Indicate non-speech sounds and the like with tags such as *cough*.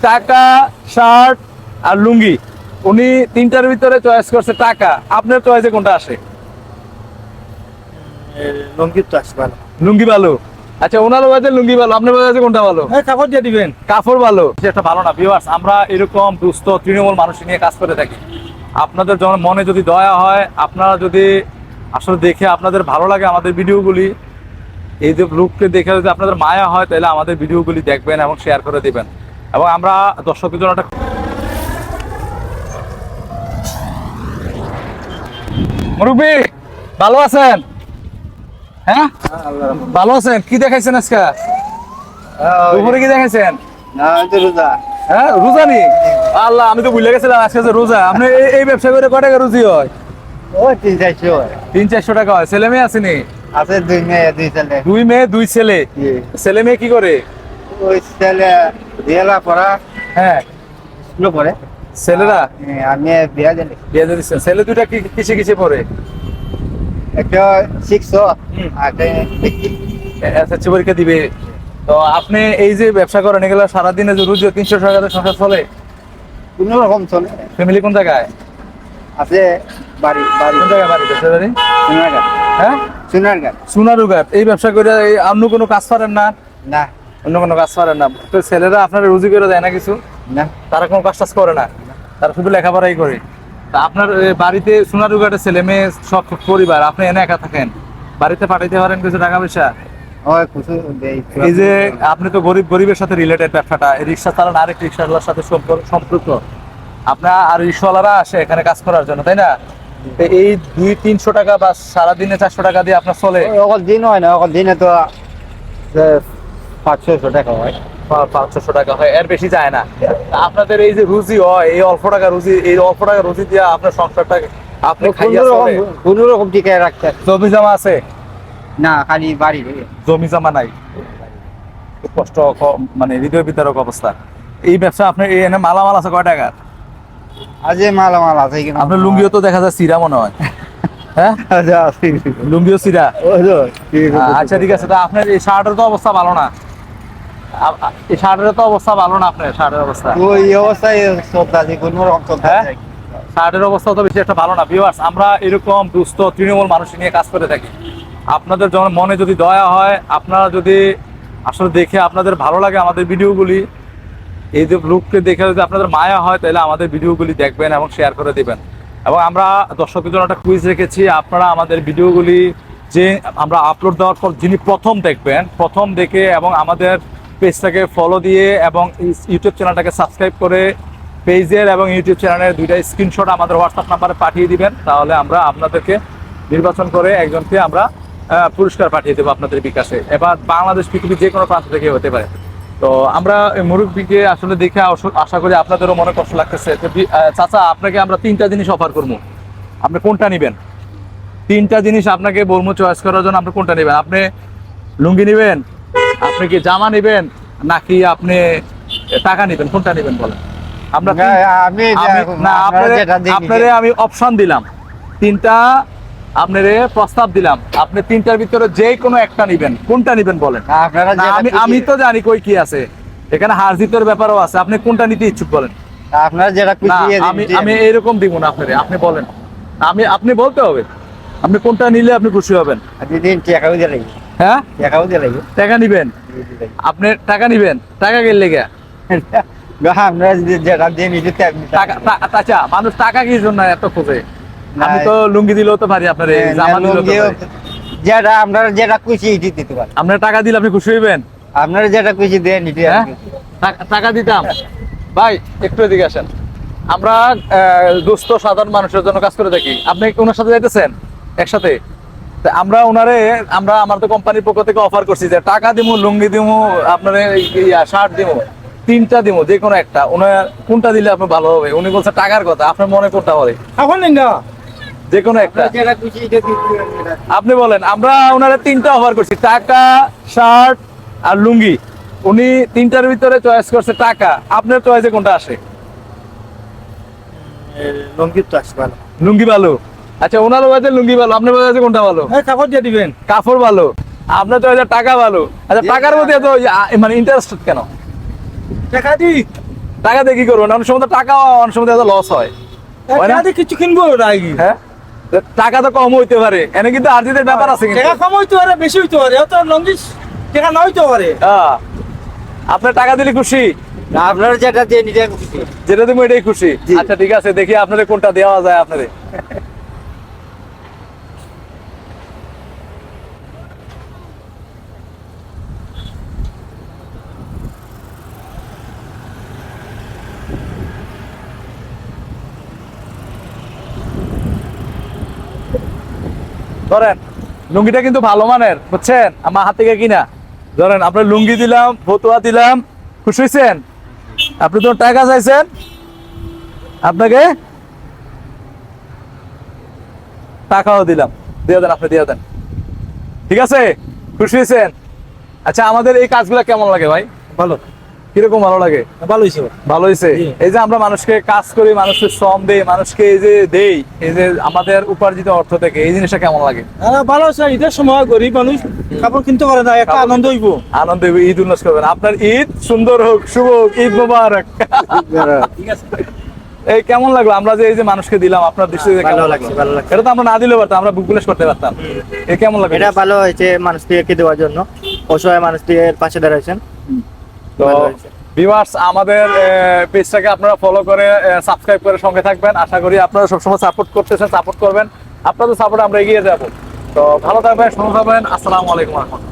টাকা শার্ট আর লুঙ্গি। উনি তিনটার ভিতরে চয়েস করছে টাকা। আপনার চয়েসে কোনটা আসে? লঙ্কিত তো ভালো। লুঙ্গি ভালো। আচ্ছা ওনার বাজে লুঙ্গি ভালো আপনার বাজে কোনটা ভালো? হ্যাঁ কাপড় দিয়ে দিবেন। কাপড় ভালো। সেটা ভালো না ভিউয়ার্স আমরা এরকম দুস্থ তৃণমূল মানুষ নিয়ে কাজ করে থাকি। আপনাদের যখন মনে যদি দয়া হয় আপনারা যদি আসলে দেখে আপনাদের ভালো লাগে আমাদের ভিডিওগুলি এই যে লুককে দেখে যদি আপনাদের মায়া হয় তাহলে আমাদের ভিডিওগুলি দেখবেন এবং শেয়ার করে দিবেন। এবং আমরা দর্শকের জন্য একটা মুরব্বী ভালো আছেন? হ্যাঁ? ভালো আছেন? কি দেখাইছেন আজকে? দুপুরে কি দেখাইছেন? রোজা। হ্যাঁ রোজা নি? আল্লাহ আমি তো ভুলে গেছিলাম আজকে যে রোজা। আপনি এই- ব্যবসা করে কয় টাকা রুজি হয়? ও তিন চারশো তিন চারশো টাকা হয়। ছেলে মেয়ে আসেনি আছে দুই মেয়ে দুই ছেলে। দুই মেয়ে দুই ছেলে। ছেলে মেয়ে কি করে? ওই ছেলে দিয়েলা পড়া। হ্যাঁ। স্কুলে পড়ে। ছেলেরা? হ্যাঁ, আর মেয়ে বিয়া দিলে বিয়ে দিচ্ছেন ছেলে দুইটা কি কিসে কিসে পড়ে? একটা শিখছো আর এসএসসি পরীক্ষা দিবে। তো আপনি এই যে ব্যবসা করেন এগুলো সারাদিনে যে রুজি তিনশো টাকাতে সংসার চলে? কোনো রকম চলে ফ্যামিলি কোন জায়গায়? আছে বাড়ি বাড়ি। কোন জায়গায় বাড়ি ব্যবসা বাড়ি সোনারঘাট হ্যাঁ? সোনারঘাট সোনারুঘাট এই ব্যবসা করে অন্য কোনো কাজ পারেন না? না। অন্য কোনো কাজ পারেন না। তো ছেলেরা আপনার রুজি করে দেয় না কিছু? না। তারা কোনো কাজ টাজ করে না। তারা শুধু লেখাপড়াই করে। তা আপনার বাড়িতে সোনারুঘাটে ছেলে মেয়ে সব পরিবার আপনি এনে একা থাকেন? বাড়িতে পাঠাইতে পারেন কিছু টাকা পয়সা এই যে আপনি তো গরিব গরিবের সাথে রিলেটেড ব্যবসাটা রিক্সা চালান আরেক রিক্সাওয়ালার সাথে সম্পর্ক- সম্পৃক্ত আপনার আর রিক্সাওয়ালারা আসে এখানে কাজ করার জন্য তাই না? এই দুই তিনশো টাকা বা সারাদিনে চারশো টাকা দিয়ে আপনার চলে। অকল দিন হয় না অকল দিনে তো এ, পাঁচশো টাকা হয়। টাকা হয় এর বেশি যায় না। আপনাদের এই যে রুজি হয় এই অল্প টাকা রুজি এই অল্প টাকা রুজি দিয়ে আপনার সংসারটা আপনি কোনো রকম টিকায় রাখতে জমি জমা আছে? না খালি বাড়ি জমি জমা নাই। কষ্ট মানে হৃদয় বিতারক অবস্থা। এই ব্যবসা আপনার এই এনে মালামাল আছে কয় টাকার? আজ মালামাল আছে আপনার লুঙ্গিও তো দেখা যায় সিরা মনে হয়। হ্যাঁ? আচ্ছা, লুঙ্গিও সিরা। আচ্ছা ঠিক আছে তা আপনার এই শার্টের তো অবস্থা ভালো না। শার্টের তো অবস্থা ভালো না আপনার শার্টের অবস্থা? ওই অবস্থায় চলতেছে কোনো রকম শার্টের অবস্থা তো বেশি একটা ভালো না। ভিউয়ার্স আমরা এরকম দুস্থ তৃণমূল মানুষ নিয়ে কাজ করে থাকি। আপনাদের যখন মনে যদি দয়া হয় আপনারা যদি আসলে দেখে আপনাদের ভালো লাগে আমাদের ভিডিওগুলি এই যে লুককে দেখে যদি আপনাদের মায়া হয় তাহলে আমাদের ভিডিওগুলি দেখবেন এবং শেয়ার করে দিবেন। এবং আমরা দর্শকের জন্য একটা কুইজ রেখেছি আপনারা আমাদের ভিডিওগুলি যে আমরা আপলোড দেওয়ার পর যিনি প্রথম দেখবেন প্রথম দেখে এবং আমাদের পেজটাকে ফলো দিয়ে এবং ইউটিউব চ্যানেলটাকে সাবস্ক্রাইব করে পেজের এবং ইউটিউব চ্যানেলের দুইটা স্ক্রিনশট আমাদের হোয়াটসঅ্যাপ নাম্বারে পাঠিয়ে দিবেন। তাহলে আমরা আপনাদেরকে নির্বাচন করে একজনকে আমরা পুরস্কার পাঠিয়ে দেবো আপনাদের বিকাশে। এবার বাংলাদেশ পৃথিবীর যে কোনো প্রান্ত থেকে হতে পারে। তো আমরা মুরব্বীকে আসলে দেখে আশা করি আপনাদেরও মনে কষ্ট লাগতেছে চাচা, আপনাকে আমরা তিনটা জিনিস অফার করব। আপনি কোনটা নেবেন? তিনটা জিনিস আপনাকে বলব চয়েস করার জন্য আপনি কোনটা নেবেন? আপনি লুঙ্গি নেবেন আপনি কি জামা নেবেন নাকি আপনি টাকা নেবেন? কোনটা নেবেন বলেন? আমরা আমি না আপনারে অপশন দিলাম। তিনটা আপনারে প্রস্তাব দিলাম। আপনি তিনটার ভিতরে যে কোনো একটা নেবেন। কোনটা নেবেন বলেন? আমি আমি তো জানি কই কি আছে। এখানে হার জিতের ব্যাপারও আছে। আপনি কোনটা নিতে ইচ্ছুক বলেন? আপনারা যেটা আমি আমি এইরকম দিব না আপনারে। আপনি বলেন। আমি আপনি বলতে হবে। আপনি কোনটা নিলে আপনি খুশি হবেন? দিন হ্যাঁ? টাকাও দিয়ে লাগবে। টাকা নিবেন? আপনি টাকা নিবেন? টাকা গেলে গে আপনারা যেটা দিয়ে নিতে টাকা আচ্ছা মানুষ টাকা কি জন্য এত খোঁজে? আমি তো লুঙ্গি দিলেও তো পারি আপনার জামা দিলেও তো যেটা আপনারা যেটা খুশি দিতে পারেন আপনার টাকা দিলে আপনি খুশি হইবেন? আপনারা যেটা খুশি দিয়ে নিতে হ্যাঁ? টাকা- দিতাম। ভাই একটু এদিকে আসেন। আমরা দুস্থ সাধারণ মানুষের জন্য কাজ করে থাকি। আপনি ওনার সাথে যাইতেছেন? একসাথে? আমরা ওনারে আমরা আমার তো কোম্পানির পক্ষ থেকে অফার করছি যে টাকা দিমু লুঙ্গি দিমু আপনার শার্ট দিমু তিনটা দিমু যে কোনো একটা। ওনার কোনটা দিলে আপনার ভালো হবে? উনি বলছে টাকার কথা আপনার মনে কোনটা হবে? এখন না। যে কোনো একটা। আপনি বলেন আমরা ওনারে তিনটা অফার করছি টাকা শার্ট আর লুঙ্গি। উনি তিনটার ভিতরে চয়েস করছে টাকা। আপনার চয়েসে কোনটা আসে? লঙ্কিত তো আসবে ভালো। লুঙ্গি ভালো আচ্ছা ওনার বাজে লুঙ্গি ভালো আপনার বাজে কোনটা ভালো? হ্যাঁ কাপড় দিয়ে দিবেন। কাপড় ভালো। আপনার চয়েসে টাকা ভালো। আচ্ছা টাকার মধ্যে এত মানে ইন্টারেস্টেড কেন? টাকা দি টাকা দিয়ে কি করবেন অনেক সময় তো টাকা অনেক সময় লস হয়। কিছু কিনবো নাকি? হ্যাঁ? টাকা তো কম হইতে পারে। এনে কিন্তু আর্জিতের ব্যাপার আছে টাকা কম হইতে পারে বেশি হইতে পারে। অত লঙ্গিস টাকা না হইতে পারে। হ্যাঁ। আপনার টাকা দিলে খুশি? আপনার যেটা দিয়ে নিতে খুশি। যেটা তুমি এটাই খুশি। আচ্ছা ঠিক আছে দেখি আপনাদের কোনটা দেওয়া যায় আপনাদের। *laughs* ধরেন, লুঙ্গিটা কিন্তু ভালো মানের, বুঝছেন? আমার হাত থেকে কিনা। ধরেন, আপনার লুঙ্গি দিলাম, ফতুয়া দিলাম, খুশি হয়েছেন আপনি তো টাকা চাইছেন? আপনাকে টাকাও দিলাম। দিয়ে দেন, আপনি দিয়ে দেন। ঠিক আছে? খুশি হয়েছেন আচ্ছা আমাদের এই কাজগুলো কেমন লাগে ভাই? ভালো। কীরকম ভালো লাগে? ভালো হয়েছে ভালো হয়েছে? এই যে আমরা মানুষকে কাজ করি মানুষকে শ্রম দেই মানুষকে এই যে দেই এই যে আমাদের উপার্জিত অর্থ থেকে এই জিনিসটা কেমন লাগে? ভালো আছে ঈদের সময় গরিব মানুষ কাপড় কিনতে পারে না একটা আনন্দ হইব। আনন্দ হবে, ঈদ উল্লাস করবেন। আপনার ঈদ সুন্দর হোক শুভ হোক ঈদ মোবারক। ঠিক আছে। এই কেমন লাগল? আমরা যে এই যে মানুষকে দিলাম আপনার দৃষ্টিতে ভালো লাগছে, ভালো লাগছে। এটা তো আমরা না দিলেও পারতাম আমরা বুক বুলেশ করতে পারতাম। এই কেমন লাগল? এটা ভালো হয়েছে মানুষকে দেওয়ার জন্য। অসহায় মানুষদের পাশে দাঁড়াইছেন। তো। ভিউয়ার্স আমাদের পেজটাকে আপনারা ফলো করে সাবস্ক্রাইব করে সঙ্গে থাকবেন। আশা করি আপনারা সবসময় সাপোর্ট করতেছেন সাপোর্ট করবেন। আপনাদের সাপোর্ট আমরা এগিয়ে যাব। তো ভালো থাকবেন সুন্দর থাকবেন। আসসালামু আলাইকুম রহমতুল্লাহ।